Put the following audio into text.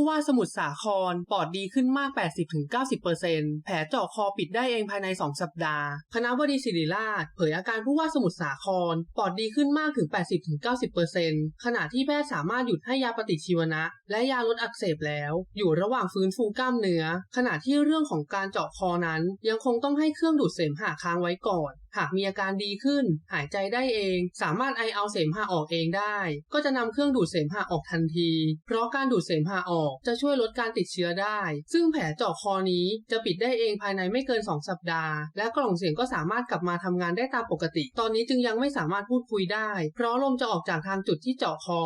ู้ว่าสมุทรสาครปอดดีขึ้นมาก 80-90%แผลเจาะคอปิดได้เองภายใน 2 สัปดาห์ คณะบดีศิริราช เผยอาการผู้ว่าสมุทรสาครปอดดีขึ้นมากถึง 80-90%ขณะที่แพทย์สามารถหยุดให้ยาปฏิชีวนะ และยาลดอักเสบแล้ว อยู่ระหว่างฟื้นฟูกล้ามเนื้อ ขณะที่เรื่องของการเจาะคอนั้น ยังคงต้องให้เครื่องดูดเสมหะค้างไว้ก่อนหากมีอาการดีขึ้น หายใจได้เอง สามารถไอเอาเสมหะออกเองได้ ก็จะนำเครื่องดูดเสมหะออกทันที เพราะการดูดเสมหะออกจะช่วยลดการติดเชื้อได้ ซึ่งแผลเจาะคอนี้จะปิดได้เองภายในไม่เกิน 2 สัปดาห์ และกล่องเสียงก็สามารถกลับมาทำงานได้ตามปกติ ตอนนี้จึงยังไม่สามารถพูดคุยได้ เพราะลมจะออกจากทางจุดที่เจาะคอ